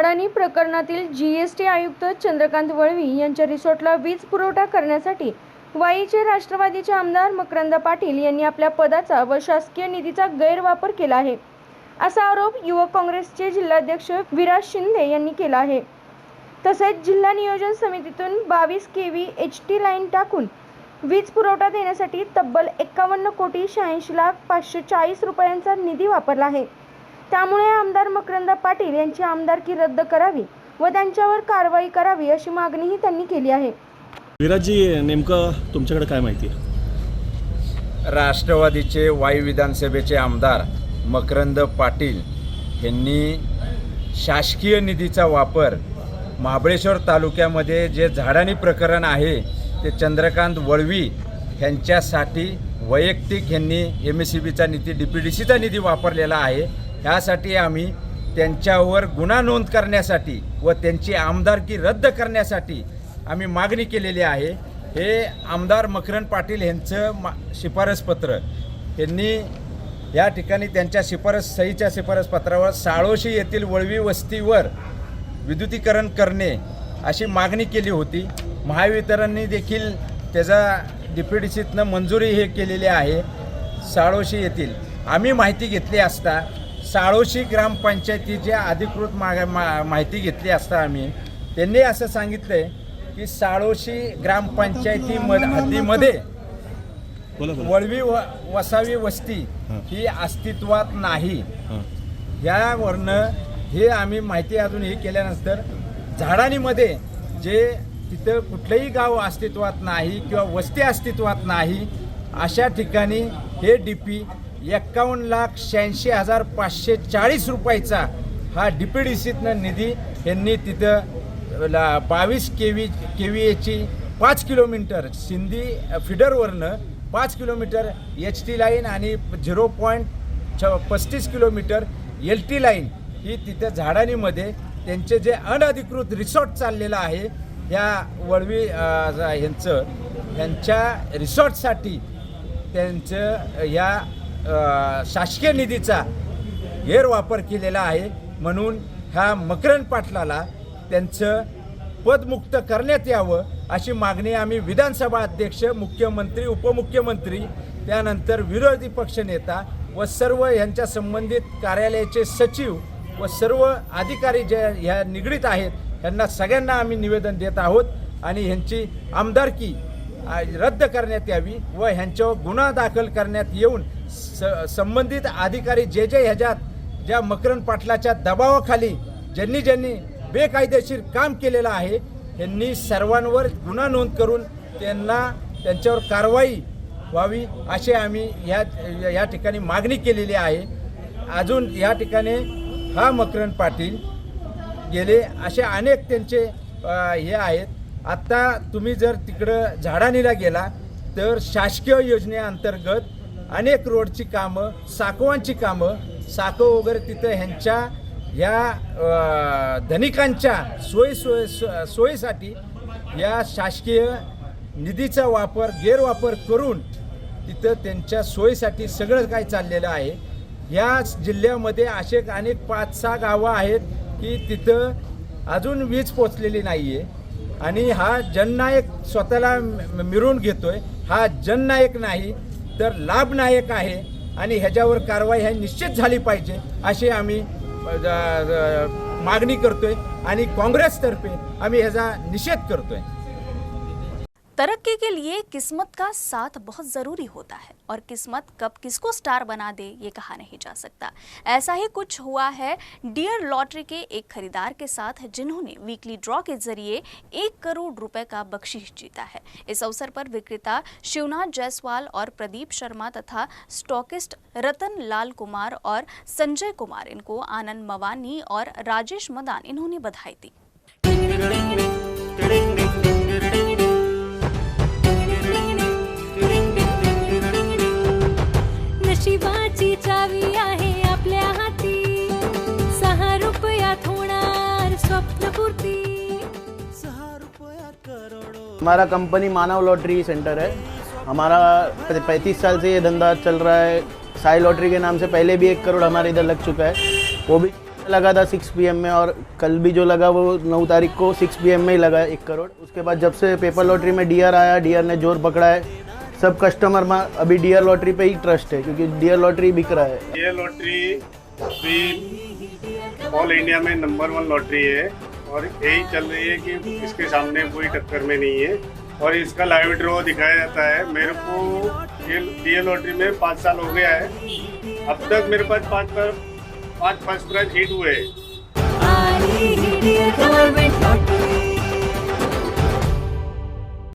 अडाणी प्रकरणातील जीएसटी आयुक्त चंद्रकांत वळवी यांच्या रिसॉर्टला वीज पुरवठा करण्यासाठी वाईचे राष्ट्रवादीचे आमदार मकरंद पाटील यांनी आपल्या पदाचा व शासकीय निधीचा गैरवापर केला आहे. असा आरोप युवक काँग्रेसचे जिल्हाध्यक्ष विराज शिंदे यांनी केला आहे. तसेच जिल्हा नियोजन समितीतून बावीस K V H T line टाकून वीज पुरवठा देण्यासाठी तब्बल एक्कावन्न कोटी शहाऐंशी लाख पाचशे चाळीस रुपयांचा निधी वापरला आहे. त्यामुळे आमदार मकरंद पाटील यांची आमदारकी रद्द करावी व त्यांच्यावर कारवाई करावी अशी मागणीही त्यांनी केली आहे. विराजजी नेमकं तुमच्याकडे काय माहिती? आहे राष्ट्रवादीचे वाई विधानसभेचे आमदार मकरंद पाटील यांनी शासकीय निधीचा वापर महाबळेश्वर तालुक्यामध्ये जे झाडानी प्रकरण आहे ते चंद्रकांत वळवी यांच्यासाठी वैयक्तिक यांनी एम एस सी बीचा निधी डी पी डी सीचा निधी वापरलेला आहे. ह्यासाठी आम्ही त्यांच्यावर गुन्हा नोंद करण्यासाठी व त्यांची आमदारकी रद्द करण्यासाठी आम्ही मागणी केलेली आहे. हे आमदार मकरन पाटील यांचं मा शिफारसपत्र. यांनी या ठिकाणी त्यांच्या शिफारस सहीच्या शिफारसपत्रावर साळोशी येथील वळवी वस्तीवर विद्युतीकरण करणे अशी मागणी केली होती. महावितरणने देखील त्याचा डी सीतनं मंजुरी हे केलेली आहे साळोशी येथील. आम्ही माहिती घेतली असता साळोशी ग्रामपंचायतीच्या अधिकृत मा मा माहिती घेतली असता आम्ही त्यांनी असं सांगितलं आहे की साळोशी ग्रामपंचायतीमध्ये हद्दीमध्ये बोला बोला. वळवी व वसावी वस्ती हां. अस्तित्वात नाही. यावरनं हे आम्ही माहिती अजून हे केल्यानंतर झाडानीमध्ये जे तिथं कुठलंही गाव अस्तित्वात नाही किंवा वस्ती अस्तित्वात नाही अशा ठिकाणी हे डी पी एक्कावन्न लाख शहाऐंशी हजार पाचशे चाळीस रुपयाचा हा डी पी डी सीतनं निधी यांनी तिथं ला बावीस के व्ही के व्ही एची पाच किलोमीटर सिंधी फिडरवरनं पाच किलोमीटर एच टी लाईन आणि झिरो पॉईंट छ पस्तीस किलोमीटर एल टी लाईन ही तिथं झाडानीमध्ये त्यांचे जे अनधिकृत रिसॉर्ट चाललेलं आहे ह्या वळवी ह्यांचं ह्यांच्या रिसॉर्टसाठी त्यांचं या शासकीय निधीचा गैरवापर केलेला आहे. म्हणून ह्या मकरंद पाटलाला त्यांचं पदमुक्त करण्यात यावं अशी मागणी आम्ही विधानसभा अध्यक्ष मुख्यमंत्री उपमुख्यमंत्री त्यानंतर विरोधी पक्षनेता व सर्व यांच्या संबंधित कार्यालयाचे सचिव व सर्व अधिकारी जे ह्या निगडीत आहेत यांना सगळ्यांना आम्ही निवेदन देत आहोत आणि ह्यांची आमदारकी रद्द करण्यात यावी व ह्यांच्यावर गुन्हा दाखल करण्यात येऊन स संबंधित अधिकारी जे जे ह्याच्यात ज्या मकरंद पाटलाच्या दबावाखाली ज्यांनी ज्यांनी बेकायदेशीर काम केलेलं आहे त्यांनी सर्वांवर गुन्हा नोंद करून त्यांना त्यांच्यावर कारवाई व्हावी अशी आम्ही या या ठिकाणी मागणी केलेली आहे. अजून या ठिकाणी हा मकरंद पाटील गेले असे अनेक त्यांचे हे आहेत. आत्ता तुम्ही जर तिकडं झाडानीला गेला तर शासकीय योजनेअंतर्गत अनेक रोडची कामं साकवांची कामं. साकव वगैरे तिथं ह्यांच्या या धनिकांच्या सोयी सोय सोयीसाठी या शासकीय निधीचा वापर गैरवापर करून तिथं त्यांच्या सोयीसाठी सगळं काय चाललेलं आहे. या जिल्ह्यामध्ये असे अनेक पाच सहा गावं आहेत की तिथं अजून वीज पोचलेली नाही आहे आणि हा जननायक स्वतःला मिरून घेतो घेतोय. हा जननायक नाही. तर लाभनायक आहे आणि ह्याच्यावर कारवाई ह्या निश्चित झाली पाहिजे अशी आम्ही मागणी करतोय आणि काँग्रेसतर्फे आम्ही ह्याचा निषेध करतोय. तरक्की के लिए किस्मत का साथ बहुत ज़रूरी होता है। और किस्मत कब किसको स्टार बना दे, ये कहा नहीं जा सकता। ऐसा ही कुछ हुआ है डियर लॉटरी के एक खरीदार के साथ, जिन्होंने वीकली ड्रॉ के ज़रिए एक करोड़ रुपए का बख्शीश जीता है। इस अवसर पर विक्रेता शिवनाथ जायसवाल और प्रदीप शर्मा तथा स्टॉकिस्ट रतन लाल कुमार और संजय कुमार, इनको आनंद मवानी और राजेश मदान इन्होंने बधाई दी। हमारा कंपनी मानव लॉटरी सेंटर है। हमारा पैंतीस साल से ये धंधा चल रहा है। साई लॉटरी के नाम से पहले भी एक करोड़ हमारे इधर लग चुका है। वो भी लगा था सिक्स पी में और कल भी जो लगा वो नौ तारीख को सिक्स पी में ही लगा एक करोड़। उसके बाद जब से पेपर लॉटरी में डीआर आया डीआर ने ज़ोर पकड़ा है। सब कस्टमर में अभी डी लॉटरी पे ही ट्रस्ट है क्योंकि डी लॉटरी बिक रहा है। ये लॉटरी ऑल इंडिया में नंबर वन लॉटरी है। और यही चल रही है कि इसके सामने कोई टक्कर में नहीं है और इसका लाइव ड्रो दिखाया जाता है। मेरे को ये डी लॉटरी में पाँच साल हो गया है। अब तक मेरे पास पाँच पर, पाँच फ़र्स्ट प्राइज हिट हुए हैं।